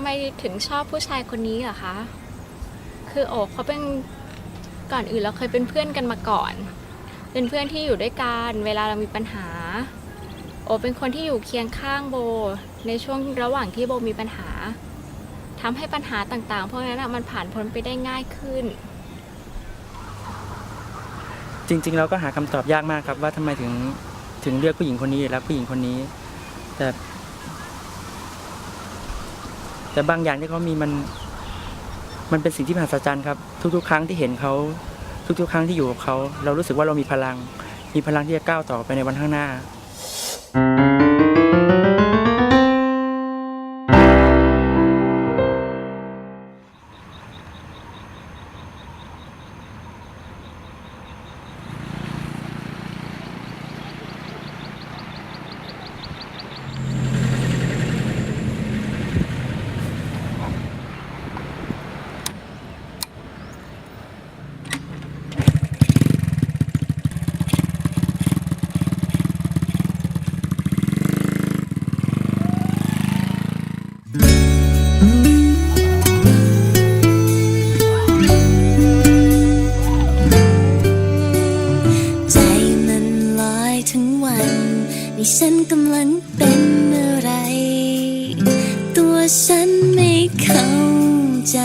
ำไมถึงชอบผู้ชายคนนี้เหรอคะ คือโอบเขาเป็นก่อนอื่นเราเคยเป็นเพื่อนกันมาก่อน เป็นเพื่อนที่อยู่ด้วยกันเวลาเรามีปัญหา โอบเป็นคนที่อยู่เคียงข้างโบ ในช่วงระหว่างที่โบมีปัญหาทำให้ปัญหาต่างๆพวกนั้นอะมันผ่านพ้นไปได้ง่ายขึ้น จริงๆ เราก็หาคำตอบยากมากครับว่าทำไมถึงถึงเลือกผู้หญิงคนนี้รักผู้หญิงคนนี้ แต่ แต่บางอย่างที่เขามีมันมันเป็นสิ่งที่มหัศจรรย์ครับ ทุก ๆ ครั้งที่เห็นเขาทุก ๆ ครั้งที่อยู่กับเขา เรารู้สึกว่าเรามีพลัง มีพลังที่จะก้าวต่อไปในวันข้างหน้า นนี่ฉันกำลังเป็นอะไร ตัวฉันไม่เข้าใจ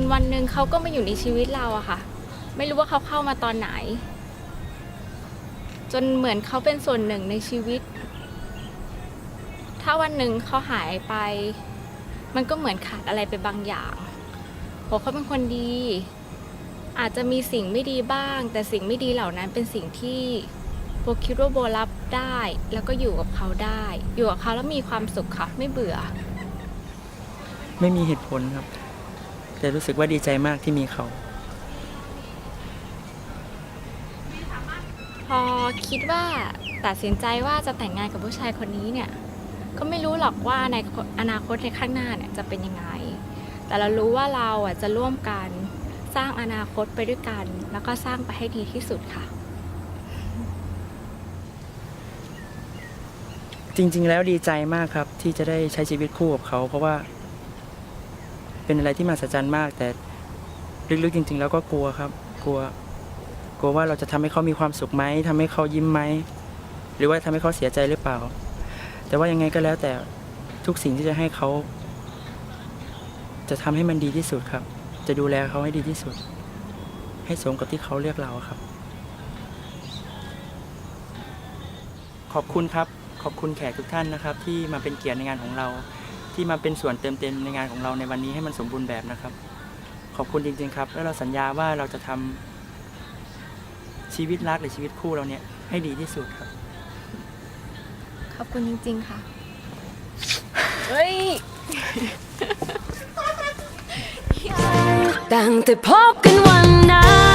นวันหนึ่งเขาก็มาอยู่ในชีวิตเราอะค่ะ ไม่รู้ว่าเขาเข้ามาตอนไหน จนเหมือนเขาเป็นส่วนหนึ่งในชีวิต ถ้าวันหนึ่งเขาหายไป มันก็เหมือนขาดอะไรไปบางอย่างโหเขาเป็นคนดี อาจจะมีสิ่งไม่ดีบ้าง แต่สิ่งไม่ดีเหล่านั้นเป็นสิ่งที่โบคิดว่าโบรับได้ แล้วก็อยู่กับเขาได้ อยู่กับเขาแล้วมีความสุขค่ะไม่เบื่อ ไม่มีเหตุผลครับ แต่รู้สึกว่าดีใจมากที่มีเขา พอคิดว่าตัดสินใจว่าจะแต่งงานกับผู้ชายคนนี้เนี่ย ก็ไม่รู้หรอกว่าในอนาคตในข้างหน้าเนี่ยจะเป็นยังไง แต่เรารู้ว่าเราอะจะร่วมกันสร้างอนาคตไปด้วยกัน แล้วก็สร้างไปให้ดีที่สุดค่ะ จริง ๆ แล้วดีใจมากครับที่จะได้ใช้ชีวิตคู่กับเขา เพราะว่า เป็นอะไรที่มหัศจรรย์มาก แต่ลึกๆจริง ๆ แล้วก็กลัวครับ กลัว กลัวว่าเราจะทำให้เขามีความสุขไหมทำให้เขายิ้มไหมหรือว่าทำให้เขาเสียใจหรือเปล่า แต่ว่ายังไงก็แล้วแต่ทุกสิ่งที่จะให้เขา จะทำให้มันดีที่สุดครับ จะดูแลเขาให้ดีที่สุด ให้สมกับที่เขาเลือกเราครับ ขอบคุณครับ ขอบคุณแขกทุกท่านนะครับ ที่มาเป็นเกียรติในงานของเรา ที่มาเป็นส่วนเติมเต็มในงานของเราในวันนี้ให้มันสมบูรณ์แบบนะครับ ขอบคุณจริง ๆ ครับ แล้วเราสัญญาว่าเราจะทำชีวิตรักหรือชีวิตคู่เราเนี่ยให้ดีที่สุดครับ ขอบคุณจริง ๆ ค่ะ เฮ้ย ตั้งแต่พบกันวันนั้น